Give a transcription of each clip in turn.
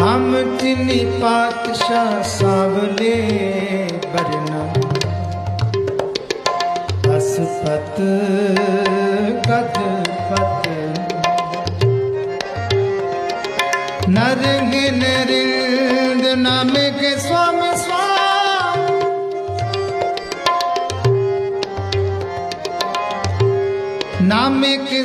ਹਮ ਤਿਨੀ ਪਾਤਸ਼ਾਹ ਸਾਵਲੇ ਬਰਨਾ ਅਸਪਤ ਕਦ ਪਤ ਨਰੰਗ ਨਰਿੰਦ ਨਾਮੇ ਕੇ ਸਵਾਮੀ ਸਵਾਮ ਨਾਮੇ ਕੇ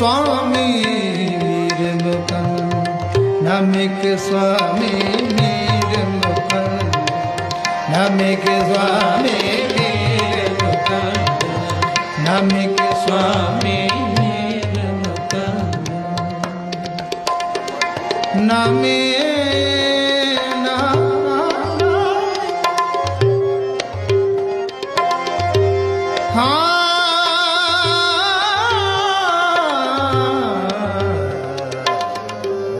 स्वामी वीर मुकन नमिक स्वामी वीर मुकन नमिक स्वामी वीर मुकन नमिक स्वामी वीर मुकन नमे हाँ